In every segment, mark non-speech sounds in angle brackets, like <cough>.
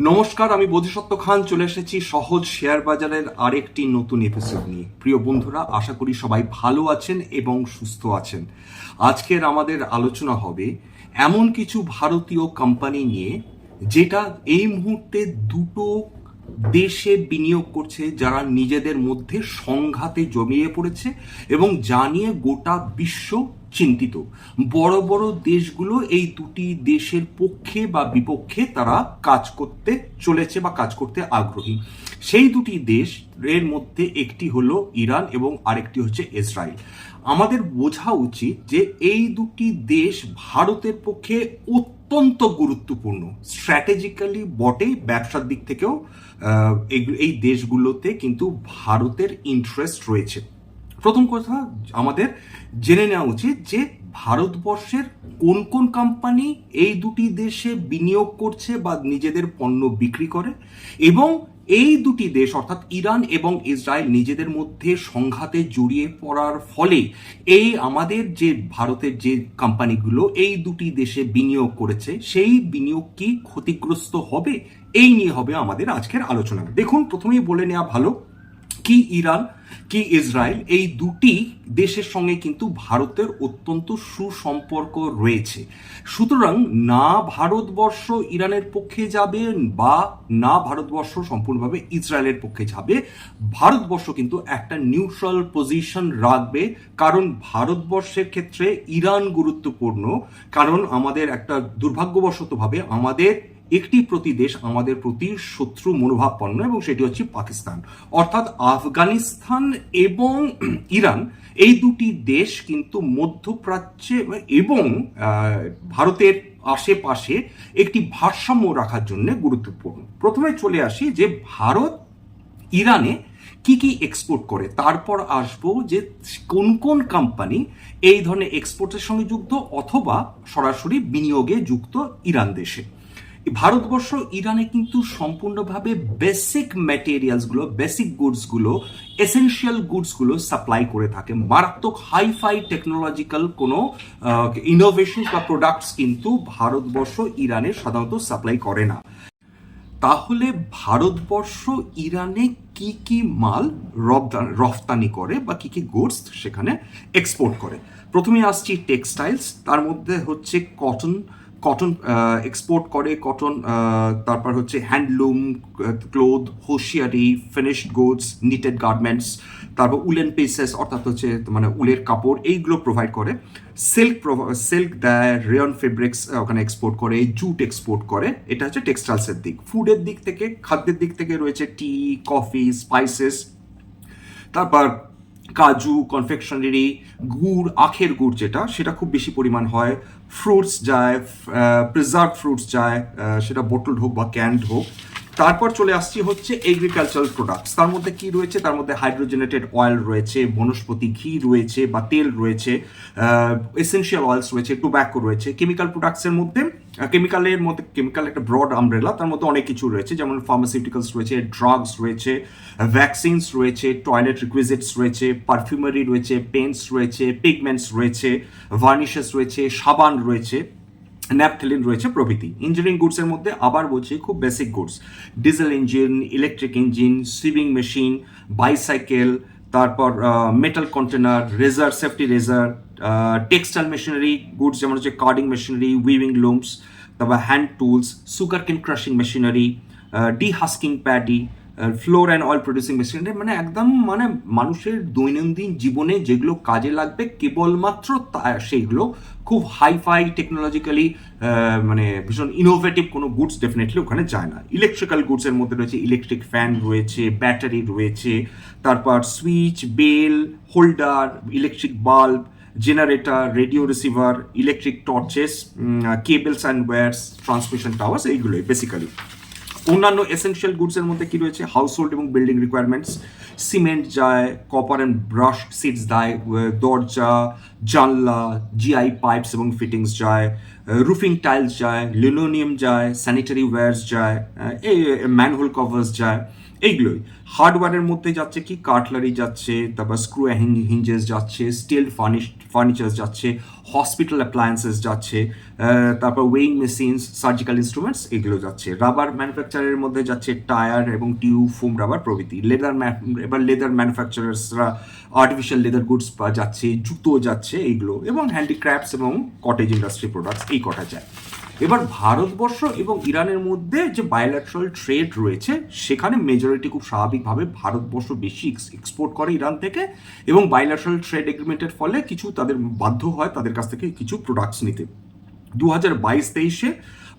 নমস্কার, আমি বোধিসত্ত্ব খান। চলে এসেছি সহজ শেয়ার বাজারের আরেকটি নতুন এপিসোড নিয়ে। প্রিয় বন্ধুরা, আশা করি সবাই ভালো আছেন এবং সুস্থ আছেন। আজকের আমাদের আলোচনা হবে এমন কিছু ভারতীয় কোম্পানি নিয়ে, যেটা এই মুহূর্তে দুটো দেশে বিনিয়োগ করছে, যারা নিজেদের মধ্যে সংঘাতে জমিয়ে পড়েছে এবং জানিয়ে গোটা বিশ্ব চিন্তিত। বড় বড় দেশগুলো এই দুটি দেশের পক্ষে বা বিপক্ষে তারা কাজ করতে চলেছে বা কাজ করতে আগ্রহী। সেই দুটি দেশ এর মধ্যে একটি হলো ইরান এবং আরেকটি হচ্ছে ইসরায়েল। আমাদের বোঝা উচিত যে এই দুটি দেশ ভারতের পক্ষে অত্যন্ত গুরুত্বপূর্ণ। স্ট্র্যাটেজিক্যালি বটেই ব্যবসার দিক থেকেও এই দেশগুলোতে কিন্তু ভারতের ইন্টারেস্ট রয়েছে। প্রথম কথা আমাদের জেনে নেওয়া উচিত যে ভারতবর্ষের কোন কোন কোম্পানি এই দুটি দেশে বিনিয়োগ করছে বা নিজেদের পণ্য বিক্রি করে এবং এই দুটি দেশ, অর্থাৎ ইরান এবং ইসরায়েল নিজেদের মধ্যে সংঘাতে জড়িয়ে পড়ার ফলে এই আমাদের যে ভারতের যে কোম্পানিগুলো এই দুটি দেশে বিনিয়োগ করেছে, সেই বিনিয়োগ কি ক্ষতিগ্রস্ত হবে? এই নিয়ে হবে আমাদের আজকের আলোচনা। দেখুন, প্রথমেই বলে নেওয়া ভালো কি ইরান, কি ইসরায়েল, এই দুটি দেশের সঙ্গে কিন্তু ভারতের অত্যন্ত সুসম্পর্ক রয়েছে। সুতরাং না ভারতবর্ষ ইরানের পক্ষে যাবে বা না ভারতবর্ষ সম্পূর্ণভাবে ইসরায়েলের পক্ষে যাবে, ভারতবর্ষ কিন্তু একটা নিউট্রাল পজিশন রাখবে। কারণ ভারতবর্ষের ক্ষেত্রে ইরান গুরুত্বপূর্ণ। কারণ আমাদের একটা দুর্ভাগ্যবশতভাবে আমাদের একটি প্রতি দেশ আমাদের প্রতি শত্রু মনোভাবপন্ন এবং সেটি হচ্ছে পাকিস্তান। অর্থাৎ আফগানিস্তান এবং <clears throat> ইরান এই দুটি দেশ কিন্তু মধ্যপ্রাচ্যে এবং ভারতের আশেপাশে একটি ভারসাম্য রাখার জন্য গুরুত্বপূর্ণ। প্রথমে চলে আসি যে ভারত ইরানে কি কি এক্সপোর্ট করে, তারপর আসব যে কোন কোন কোম্পানি এই ধরনের এক্সপোর্টের সঙ্গে যুক্ত অথবা সরাসরি বিনিয়োগে যুক্ত ইরান দেশে। ভারতবর্ষ, ইরানে কিন্তু সম্পূর্ণভাবে বেসিক ম্যাটেরিয়ালসগুলো বেসিক গুডসগুলো এসেনশিয়াল গুডসগুলো সাপ্লাই করে থাকে। মারাত্মক হাইফাই টেকনোলজিক্যাল কোনো ইনোভেশন বা প্রোডাক্টস কিন্তু ভারতবর্ষ, ইরানে সাধারণত সাপ্লাই করে না। তাহলে ভারতবর্ষ, ইরানে কি কি মাল রফতানি করে বা কি কি গুডস সেখানে এক্সপোর্ট করে? প্রথমে আসছি টেক্সটাইলস তার মধ্যে হচ্ছে কটন কটন এক্সপোর্ট করে কটন তারপর হচ্ছে handloom cloth hosiery finished goods knitted garments তারপর উলেন পিসেস অর্থাৎ হচ্ছে মানে উলের কাপড়, এইগুলো প্রোভাইড করে। সিল্ক সিল্ক দেয় রেয়ন ফেব্রিক্স ওখানে এক্সপোর্ট করে জুট এক্সপোর্ট করে। এটা হচ্ছে টেক্সটাইলসের দিক। ফুডের দিক থেকে, খাদ্যের দিক থেকে রয়েছে টি কফি স্পাইসেস তারপর কাজু কনফেকশনারি গুড়, আখের গুড় যেটা, সেটা খুব বেশি পরিমাণ হয়। ফ্রুটস যায় প্রিজার্ভ ফ্রুটস যায় আহ, সেটা বোটলড হোক বা ক্যান্ড হোক তারপর চলে আসছি হচ্ছে এগ্রিকালচারাল প্রোডাক্টস তার মধ্যে কি রয়েছে? তার মধ্যে হাইড্রোজেনেটেড অয়েল রয়েছে, বনস্পতি ঘি রয়েছে বা তেল রয়েছে এসেনশিয়াল অয়েলস রয়েছে টোব্যাকো রয়েছে। কেমিক্যাল প্রোডাক্টসের মধ্যে কেমিক্যালের মধ্যে কেমিক্যাল একটা ব্রড আমব্রেলা তার মধ্যে অনেক কিছু রয়েছে, যেমন ফার্মাসিউটিক্যালস রয়েছে ড্রাগস রয়েছে ভ্যাকসিনস রয়েছে টয়লেট রিকুইজিটস রয়েছে পারফিউমারি রয়েছে পেন্টস রয়েছে পিগমেন্টস রয়েছে ভার্নিশেস রয়েছে, সাবান রয়েছে। ন্যাপথেলিন রয়েছে প্রভৃতি। ইঞ্জিনিয়ারিং গুডসের মধ্যে আবার বলছি খুব basic goods diesel engine electric engine swimming machine bicycle তারপর metal container razor safety razor textile machinery goods যেমন হচ্ছে কার্ডিং মেশিনারি উইভিং লুমস তারপর hand tools sugar cane crushing machinery dehusking paddy flour and oil producing machinery মানে একদম মানে মানুষের দৈনন্দিন জীবনে যেগুলো কাজে লাগবে কেবলমাত্র সেইগুলো খুব হাইফাই টেকনোলজিক্যালি মানে ভীষণ ইনোভেটিভ কোনো গুডস ডেফিনেটলি ওখানে যায় না। ইলেকট্রিক্যাল গুডসের মধ্যে রয়েছে ইলেকট্রিক ফ্যান রয়েছে ব্যাটারি রয়েছে, তারপর switch bell holder electric bulb generator radio receiver electric torches cables and wires transmission towers এইগুলোই বেসিক্যালি অন্যান্য এসেনশিয়াল গুডসের মধ্যে কি রয়েছে? হাউস হোল্ড এবং বিল্ডিং রিকোয়ারমেন্টস সিমেন্ট যায় কপার অ্যান্ড ব্রাশ সিটস দেয় দরজা, জানলা জিআই পাইপস এবং ফিটিংস যায় রুফিং টাইলস যায় লিনোনিয়াম যায় স্যানিটারি ওয়্যার্স যায় এই ম্যানহোল কভার্স যায়, এইগুলোই। হার্ডওয়্যারের মধ্যে যাচ্ছে কি? কাটলারি যাচ্ছে, তারপর স্ক্রু হিঞ্জেস যাচ্ছে স্টিল ফার্নিশ ফার্নিচার যাচ্ছে হসপিটাল অ্যাপ্লায়েন্সেস যাচ্ছে তারপর ওয়েইং মেশিনস সার্জিক্যাল ইনস্ট্রুমেন্টস এগুলো যাচ্ছে। রাবার ম্যানুফ্যাকচারের মধ্যে যাচ্ছে টায়ার এবং টিউব ফোম রাবার প্রভৃতি। লেদার এবার লেদার ম্যানুফ্যাকচারার্সরা আর্টিফিশিয়াল লেদার গুডস যাচ্ছে, জুতো যাচ্ছে, এইগুলো এবং হ্যান্ডিক্রাফটস এবং কটেজ ইন্ডাস্ট্রি প্রোডাক্টস এই কটা যায়। এবার ভারতবর্ষ এবং ইরানের মধ্যে যে বায়োল্যাট্রাল ট্রেড রয়েছে, সেখানে মেজরিটি খুব স্বাভাবিকভাবে ভারতবর্ষ বেশি এক্সপোর্ট করে ইরান থেকে এবং বায়োল্যাট্রাল ট্রেড এগ্রিমেন্টের ফলে কিছু তাদের বাধ্য হয় তাদের কাছ থেকে কিছু প্রোডাক্টস নিতে। দু হাজার বাইশ তেইশে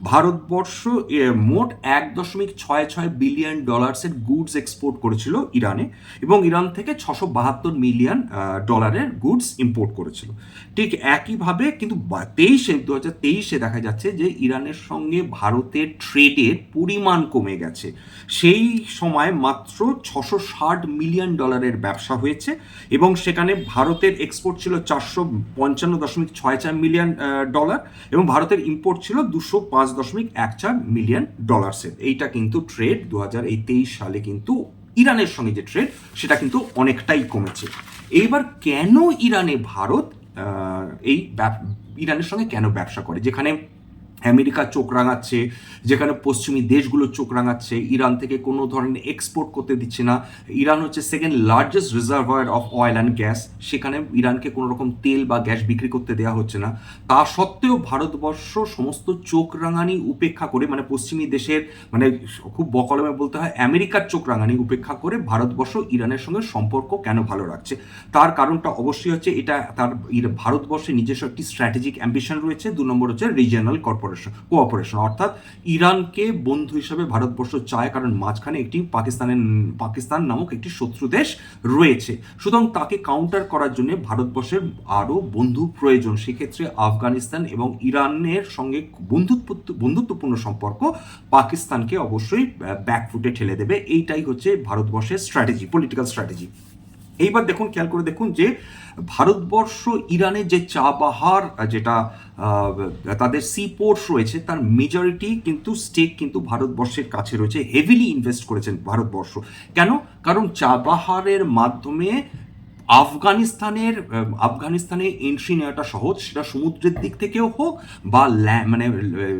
ভারতবর্ষ মোট এক দশমিক ছয় ছয় বিলিয়ন ডলার্সের গুডস এক্সপোর্ট করেছিল ইরানে এবং ইরান থেকে ছশো বাহাত্তর মিলিয়ন ডলারের গুডস ইম্পোর্ট করেছিল। ঠিক একইভাবে কিন্তু তেইশে দু হাজার তেইশে দেখা যাচ্ছে যে ইরানের সঙ্গে ভারতের ট্রেডের পরিমাণ কমে গেছে। সেই সময় মাত্র ছশো ষাট মিলিয়ন ডলারের ব্যবসা হয়েছে এবং সেখানে ভারতের এক্সপোর্ট ছিল চারশো পঞ্চান্ন দশমিক ছয় চার মিলিয়ন ডলার এবং ভারতের ইম্পোর্ট ছিল দুশো পাঁচ দশমিক এক চার মিলিয়ন ডলার্সের এইটা কিন্তু ট্রেড দু হাজার এই তেইশ সালে কিন্তু ইরানের সঙ্গে যে ট্রেড সেটা কিন্তু অনেকটাই কমেছে। এইবার কেন ইরানে ভারত এই ইরানের সঙ্গে কেন ব্যবসা করে? যেখানে আমেরিকা চোখ রাঙাচ্ছে, যেখানে পশ্চিমী দেশগুলো চোখ রাঙাচ্ছে, ইরান থেকে কোনো ধরনের এক্সপোর্ট করতে দিচ্ছে না। ইরান হচ্ছে second largest reservoir of oil and gas সেখানে ইরানকে কোনো রকম তেল বা গ্যাস বিক্রি করতে দেওয়া হচ্ছে না। তা সত্ত্বেও ভারতবর্ষ সমস্ত চোখ রাঙানি উপেক্ষা করে মানে পশ্চিমী দেশের মানে খুব বকলমে বলতে হয়, আমেরিকার চোখ রাঙানি উপেক্ষা করে ভারতবর্ষ ইরানের সঙ্গে সম্পর্ক কেন ভালো রাখছে? তার কারণটা অবশ্যই হচ্ছে, এটা তার, ভারতবর্ষের নিজস্ব একটি স্ট্র্যাটেজিক অ্যাম্বিশন রয়েছে, দু নম্বর হচ্ছে রিজিয়নাল কর্পোরেশন কোঅপারেশন কোঅপারেশন অর্থাৎ ইরানকে বন্ধু হিসেবে ভারতবর্ষ চায়, কারণ মাঝখানে একটি পাকিস্তানের, পাকিস্তান নামক একটি শত্রু দেশ রয়েছে। সুতরাং তাকে কাউন্টার করার জন্য ভারতবর্ষের আরও বন্ধু প্রয়োজন। সেক্ষেত্রে আফগানিস্তান এবং ইরানের সঙ্গে বন্ধুত্ব বন্ধুত্বপূর্ণ সম্পর্ক পাকিস্তানকে অবশ্যই ব্যাকফুটে ঠেলে দেবে। এইটাই হচ্ছে ভারতবর্ষের স্ট্র্যাটেজি পলিটিক্যাল স্ট্র্যাটেজি এইবার দেখুন, খেয়াল করে দেখুন যে ভারতবর্ষ, ইরানে যে চা বাহার যেটা তাদের সি পোর্টস রয়েছে, তার মেজরিটি কিন্তু স্টেক কিন্তু ভারতবর্ষের কাছে রয়েছে। হেভিলি ইনভেস্ট করেছেন ভারতবর্ষ। কেন? কারণ চা বাহারের মাধ্যমে আফগানিস্তানের আফগানিস্তানে এন্ট্রি নেওয়াটা সহজ, সেটা সমুদ্রের দিক থেকেও হোক বা মানে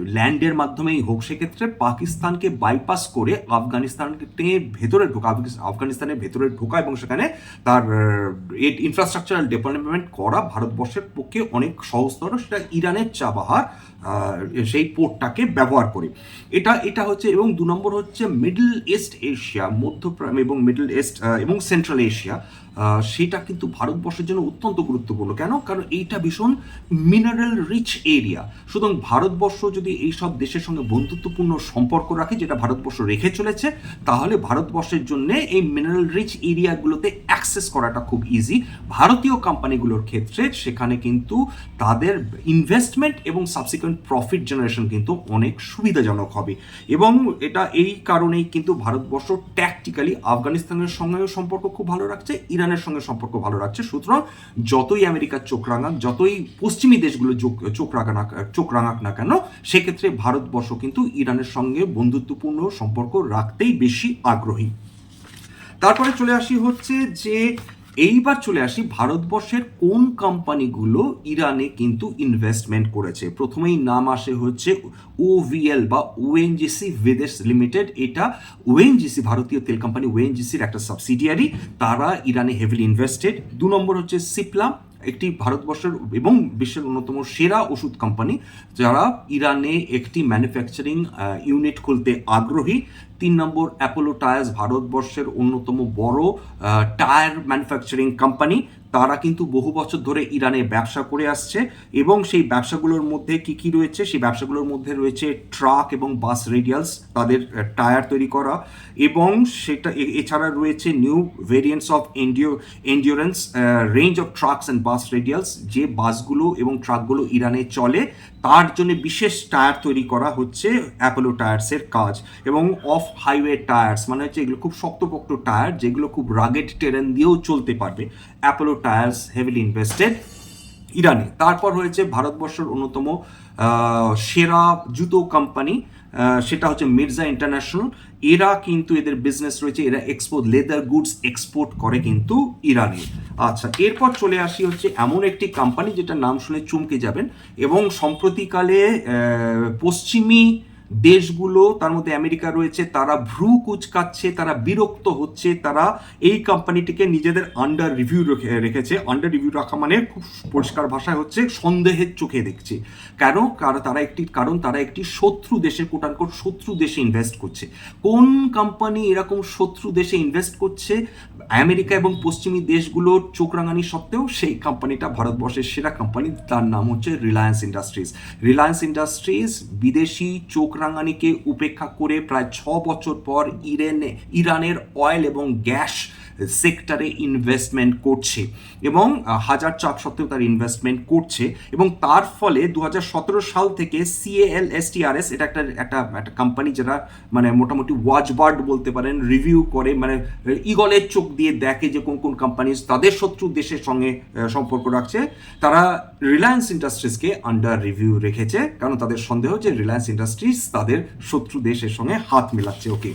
ল্যান্ডের মাধ্যমেই হোক, সেক্ষেত্রে পাকিস্তানকে বাইপাস করে আফগানিস্তানকে ভেতরে ঢোকা, আফগানিস- আফগানিস্তানের ভেতরে ঢোকা এবং সেখানে তার ইনফ্রাস্ট্রাকচারাল ডেভেলপমেন্ট করা ভারতবর্ষের পক্ষে অনেক সহজতর সেটা ইরানের চাবাহার সেই পোর্টটাকে ব্যবহার করে। এটা এটা হচ্ছে, এবং দু নম্বর হচ্ছে মিডল ইস্ট এশিয়া মধ্য এবং মিডল ইস্ট এবং সেন্ট্রাল এশিয়া। সেটা কিন্তু ভারতবর্ষের জন্য অত্যন্ত গুরুত্বপূর্ণ। কেন? কারণ এইটা ভীষণ মিনারেল রিচ এরিয়া সুতরাং ভারতবর্ষ যদি এই সব দেশের সঙ্গে বন্ধুত্বপূর্ণ সম্পর্ক রাখে, যেটা ভারতবর্ষ রেখে চলেছে, তাহলে ভারতবর্ষের জন্য এই মিনারেল রিচ এরিয়াগুলোতে অ্যাক্সেস করাটা খুব ইজি ভারতীয় কোম্পানিগুলোর ক্ষেত্রে সেখানে কিন্তু তাদের ইনভেস্টমেন্ট এবং সাবসিকুয়েন্ট প্রফিট জেনারেশন কিন্তু অনেক সুবিধাজনক হবে। এবং এটা এই কারণেই কিন্তু ভারতবর্ষ ট্যাকটিক্যালি আফগানিস্তানের সঙ্গেও সম্পর্ক খুব ভালো রাখছে ইরানের সঙ্গে সম্পর্ক ভালো রাখছে। সুতরাং যতই আমেরিকার চোখ রাঙাক, যতই পশ্চিমী দেশগুলো চোখ রাঙাক চোখ রাঙাক না কেন, সেক্ষেত্রে ভারতবর্ষ কিন্তু ইরানের সঙ্গে বন্ধুত্বপূর্ণ সম্পর্ক রাখতেই বেশি আগ্রহী। তারপরে চলে আসি হচ্ছে যে এইবার চলে আসি ভারতবর্ষের কোন কোম্পানিগুলো ইরানে কিন্তু ইনভেস্টমেন্ট করেছে? প্রথমেই নাম আসে হচ্ছে ওভিএল বা ওএনজিসি বিদেশ লিমিটেড এটা ওএনজিসি ভারতীয় তেল কোম্পানি ওএনজিসির একটা সাবসিডিয়ারি তারা ইরানে হেভিলি ইনভেস্টেড দু নম্বর হচ্ছে সিপলা একটি ভারতবর্ষের এবং বিশ্বের অন্যতম সেরা ওষুধ কোম্পানি যারা ইরানে একটি ম্যানুফ্যাকচারিং ইউনিট খুলতে আগ্রহী। তিন নম্বর অ্যাপোলো টায়ার্স ভারতবর্ষের অন্যতম বড় টায়ার ম্যানুফ্যাকচারিং কোম্পানি তারা কিন্তু বহু বছর ধরে ইরানে ব্যবসা করে আসছে এবং সেই ব্যবসাগুলোর মধ্যে কি কি রয়েছে? সেই ব্যবসাগুলোর মধ্যে রয়েছে ট্রাক এবং বাস রেডিয়ালস তাদের টায়ার তৈরি করা এবং সেটা এছাড়া রয়েছে new variants of endu endurance range of trucks and bus radials যে বাসগুলো এবং ট্রাকগুলো ইরানে চলে। তার জন্য বিশেষ টায়ার তৈরি করা হচ্ছে অ্যাপোলো টায়ার্সের কাজ এবং অফ হাইওয়ে টায়ার্স মানে হচ্ছে এগুলো খুব শক্তপোক্ত টায়ার যেগুলো খুব রাগেড টেরেন দিয়েও চলতে পারবে। অ্যাপোলো টায়ার্স হেভিলি ইনভেস্টেড ইরানে তারপর হয়েছে ভারতবর্ষের অন্যতম সেরা জুতো কোম্পানি সেটা হচ্ছে মির্জা ইন্টারন্যাশনাল এরা কিন্তু এদের বিজনেস রয়েছে, এরা এক্সপোর্ট লেদার গুডস এক্সপোর্ট করে কিন্তু ইরানে আচ্ছা এরপর চলে আসি হচ্ছে এমন একটি কোম্পানি যেটা নাম শুনে চমকে যাবেন। এবং সম্প্রতিকালে পশ্চিমী দেশগুলো, তার মধ্যে আমেরিকা রয়েছে, তারা ভ্রু কুচকাচ্ছে, তারা বিরক্ত হচ্ছে, তারা এই কোম্পানিটিকে নিজেদের আন্ডার রিভিউ রেখেছে। আন্ডার রিভিউ রাখা মানে খুব পরিষ্কার ভাষায় হচ্ছে সন্দেহের চোখে দেখছে। কেন? কারণ তারা একটি, কারণ তারা একটি শত্রু দেশে কোটানকোট শত্রু দেশে ইনভেস্ট করছে। কোন কোম্পানি এরকম শত্রু দেশে ইনভেস্ট করছে? আমেরিকা এবং পশ্চিমী দেশগুলোর চোখ রাঙানি সত্ত্বেও সেই কোম্পানিটা ভারতবর্ষের সেরা কোম্পানি তার নাম হচ্ছে রিলায়েন্স ইন্ডাস্ট্রিজ রিলায়েন্স ইন্ডাস্ট্রিজ বিদেশি চোখ রাঙানিকে উপেক্ষা করে প্রায় ছ বছর পর ইরেনে ইরানের অয়েল এবং গ্যাস সেক্টরে ইনভেস্টমেন্ট করছে এবং হাজার চাপ সত্ত্বেও তার ইনভেস্টমেন্ট করছে এবং তার ফলে দু হাজার সতেরো সাল থেকে সিএএল এসটিআরএস এটা একটা একটা একটা কোম্পানি যারা মানে মোটামুটি ওয়াচবার্ড বলতে পারেন রিভিউ করে মানে ইগলের চোখ দিয়ে দেখে যে কোন কোন কোম্পানি তাদের শত্রু দেশের সঙ্গে সম্পর্ক রাখছে। তারা রিলায়েন্স ইন্ডাস্ট্রিজকে আন্ডার রিভিউ রেখেছে, কারণ তাদের সন্দেহ যে রিলায়েন্স ইন্ডাস্ট্রিজ তাদের শত্রু দেশের সঙ্গে হাত মেলাচ্ছে। ওকে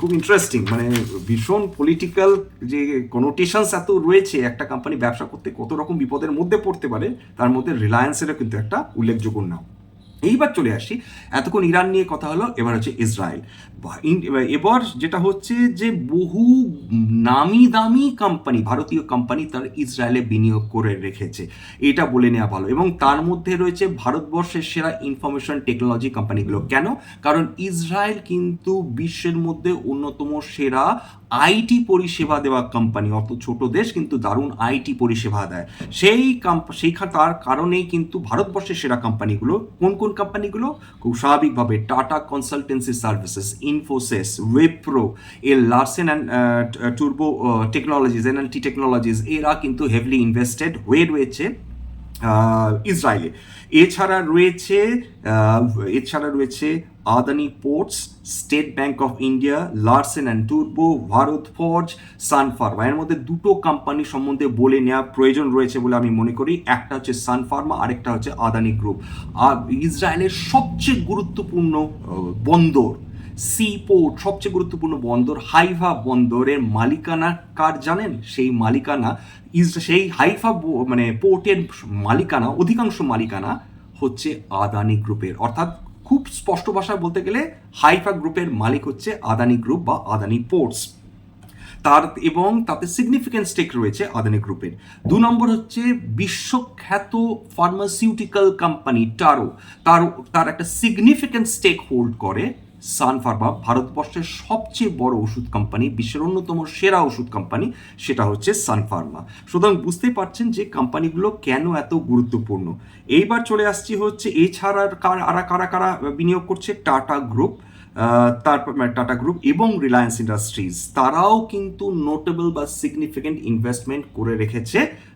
খুব ইন্টারেস্টিং মানে ভীষণ পলিটিক্যাল যে কনোটেশনস এত রয়েছে, একটা কোম্পানি ব্যবসা করতে কত রকম বিপদের মধ্যে পড়তে পারে, তার মধ্যে রিলায়েন্সেরও কিন্তু একটা উল্লেখযোগ্য নাম। এইবার চলে আসি। এতক্ষণ ইরান নিয়ে কথা হলো, এবার হচ্ছে ইসরায়েল। এবার যেটা হচ্ছে যে বহু নামি দামি কোম্পানি ভারতীয় কোম্পানি তার ইসরায়েলে বিনিয়োগ করে রেখেছে। এটা বলে নেওয়া ভালো। এবং তার মধ্যে রয়েছে ভারতবর্ষের সেরা ইনফরমেশন টেকনোলজি কোম্পানিগুলো কেন? কারণ ইসরায়েল কিন্তু বিশ্বের মধ্যে অন্যতম সেরা আইটি পরিষেবা দেওয়া কোম্পানি অত ছোট দেশ কিন্তু দারুণ আইটি পরিষেবা দেয়। সেই সেইখা তার কারণেই কিন্তু ভারতবর্ষের সেরা কোম্পানিগুলো কোন কোন কোম্পানিগুলো? খুব স্বাভাবিকভাবে টাটা কনসালটেন্সি সার্ভিসেস ইনফোসিস ওয়েপ্রো এ লার্সেন অ্যান্ড টুরবো টেকনোলজিস এনএলটি টেকনোলজিস এরা কিন্তু হেভলি ইনভেস্টেড হয়ে রয়েছে ইসরায়েলে। এছাড়া রয়েছে এছাড়া রয়েছে Adani Ports State Bank of India Larsen and টুরবো Bharat Forge Sun Pharma এর মধ্যে দুটো কোম্পানি সম্বন্ধে বলে নেওয়া প্রয়োজন রয়েছে বলে আমি মনে করি। একটা হচ্ছে সানফার্মা আরেকটা হচ্ছে আদানি গ্রুপ আর ইসরায়েলের সবচেয়ে গুরুত্বপূর্ণ বন্দর সি পোর্ট সবচেয়ে গুরুত্বপূর্ণ বন্দর হাইভা বন্দরের মালিকানা কার জানেন? সেই মালিকানা সেই হাইফা মানে পোর্টের মালিকানা, অধিকাংশ মালিকানা হচ্ছে আদানি গ্রুপের অর্থাৎ খুব স্পষ্ট ভাষায় বলতে গেলে হাইফা গ্রুপের মালিক হচ্ছে আদানি গ্রুপ বা আদানি পোর্টস। তার এবং তাতে সিগনিফিকেন্ট স্টেক রয়েছে আদানি গ্রুপের। দু নম্বর হচ্ছে বিশ্বখ্যাত ফার্মাসিউটিক্যাল কোম্পানি টারো তার তার একটা সিগনিফিক্যান্ট স্টেক হোল্ড করে সান ফার্মা ভারতবর্ষের সবচেয়ে বড় ওষুধ কোম্পানি বিশ্বের অন্যতম সেরা ওষুধ কোম্পানি সেটা হচ্ছে সানফার্মা সুতরাং বুঝতেই পারছেন যে কোম্পানিগুলো কেন এত গুরুত্বপূর্ণ। এইবার চলে আসছি হচ্ছে এছাড়া কার- কারা কারা বিনিয়োগ করছে? টাটা গ্রুপ তারপর টাটা গ্রুপ এবং রিলায়েন্স ইন্ডাস্ট্রিজ তারাও কিন্তু নোটেবল বা সিগনিফিকেন্ট ইনভেস্টমেন্ট করে রেখেছে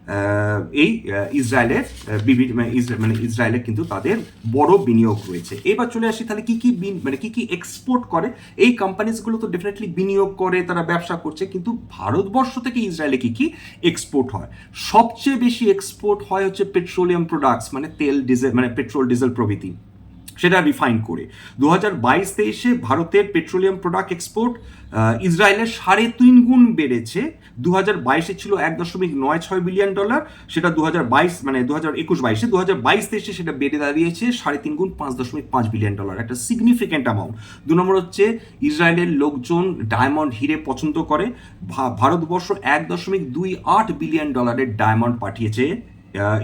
এই ইসরায়েলের আহ, বিভি- মানে মানে ইসরায়েলে কিন্তু তাদের বড় বিনিয়োগ রয়েছে। এবার চলে আসি তাহলে কী কী মানে কী কী এক্সপোর্ট করে? এই কোম্পানিজগুলো তো ডেফিনেটলি বিনিয়োগ করে তারা ব্যবসা করছে কিন্তু ভারতবর্ষ থেকে ইসরায়েলে কী কী এক্সপোর্ট হয়? সবচেয়ে বেশি এক্সপোর্ট হয় হচ্ছে পেট্রোলিয়াম প্রোডাক্টস মানে তেল ডিজেল মানে পেট্রোল ডিজেল প্রভৃতি। সেটা রিফাইন করে। দু হাজার বাইশ তেইশে ভারতের পেট্রোলিয়াম প্রোডাক্ট এক্সপোর্ট ইসরায়েলের সাড়ে তিন গুণ বেড়েছে। দু হাজার বাইশে ছিল এক দশমিক নয় ছয় বিলিয়ন ডলার। সেটা দু হাজার বাইশ মানে দু হাজার একুশ বাইশে দু হাজার বাইশ তেইশে সেটা বেড়ে দাঁড়িয়েছে সাড়ে তিন গুণ পাঁচ দশমিক পাঁচ বিলিয়ন ডলার। একটা সিগনিফিক্যান্ট অ্যামাউন্ট দু নম্বর হচ্ছে ইসরায়েলের লোকজন ডায়মন্ড হিরে পছন্দ করে। ভারতবর্ষ এক দশমিক দুই আট বিলিয়ন ডলারের ডায়মন্ড পাঠিয়েছে।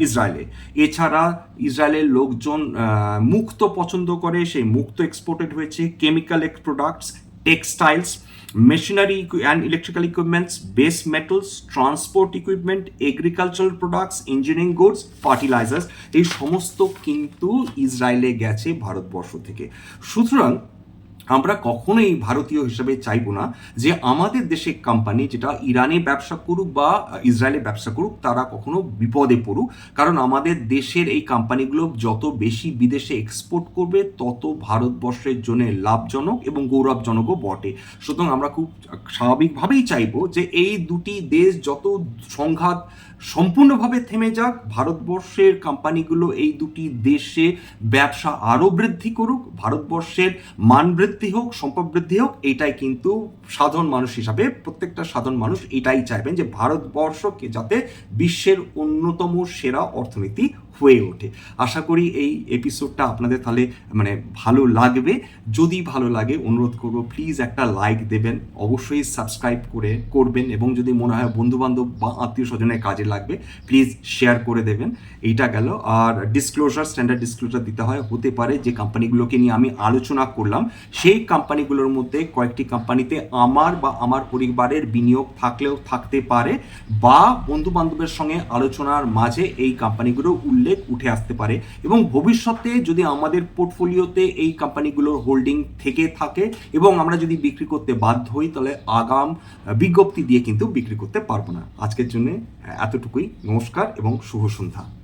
ইসরায়েলে। এছাড়া ইসরায়েলের লোকজন মুক্ত পছন্দ করে, সেই মুক্ত এক্সপোর্টেড হয়েছে chemical products textiles machinery and electrical equipments base metals transport equipment agricultural products engineering goods fertilisers এই সমস্ত কিন্তু ইসরায়েলে গেছে ভারতবর্ষ থেকে। সুতরাং আমরা কখনোই ভারতীয় হিসেবে চাইব না যে আমাদের দেশে কোম্পানি যেটা ইরানে ব্যবসা করুক বা ইসরায়েলে ব্যবসা করুক, তারা কখনো বিপদে পড়ুক। কারণ আমাদের দেশের এই কোম্পানিগুলো যত বেশি বিদেশে এক্সপোর্ট করবে, তত ভারতবর্ষের জন্য লাভজনক এবং গৌরবজনকও বটে। সুতরাং আমরা খুব স্বাভাবিকভাবেই চাইব যে এই দুটি দেশ যত সংঘাত সম্পূর্ণভাবে থেমে যাক, ভারতবর্ষের কোম্পানিগুলো এই দুটি দেশে ব্যবসা আরও বৃদ্ধি করুক, ভারতবর্ষের মান বৃদ্ধি হোক, সম্পদ বৃদ্ধি হোক, এটাই কিন্তু সাধারণ মানুষ হিসাবে, প্রত্যেকটা সাধারণ মানুষ এটাই চাইবেন যে ভারতবর্ষকে যাতে বিশ্বের অন্যতম সেরা অর্থনীতি হয়ে ওঠে। আশা করি এই এপিসোডটা আপনাদের তাহলে মানে ভালো লাগবে। যদি ভালো লাগে, অনুরোধ করব প্লিজ একটা লাইক দেবেন। অবশ্যই সাবস্ক্রাইব করে করবেন এবং যদি মনে হয় বন্ধু বান্ধব বা আত্মীয় স্বজনের কাজে লাগবে প্লিজ শেয়ার করে দেবেন। এইটা গেল। আর ডিসক্লোজার স্ট্যান্ডার্ড ডিসক্লোজার দিতে হয়। হতে পারে যে কোম্পানিগুলোকে নিয়ে আমি আলোচনা করলাম। সেই কোম্পানিগুলোর মধ্যে কয়েকটি কোম্পানিতে আমার বা আমার পরিবারের বিনিয়োগ থাকলেও থাকতে পারে বা বন্ধু বান্ধবের সঙ্গে আলোচনার মাঝে এই কোম্পানিগুলো উল্লেখ উঠে আসতে পারে। এবং ভবিষ্যতে যদি আমাদের পোর্টফোলিওতে এই কোম্পানিগুলোর হোল্ডিং থেকে থাকে এবং আমরা যদি বিক্রি করতে বাধ্য হই, তাহলে আগাম বিজ্ঞপ্তি দিয়ে কিন্তু বিক্রি করতে পারব না। আজকের জন্য এতটুকুই। নমস্কার এবং শুভ সন্ধ্যা।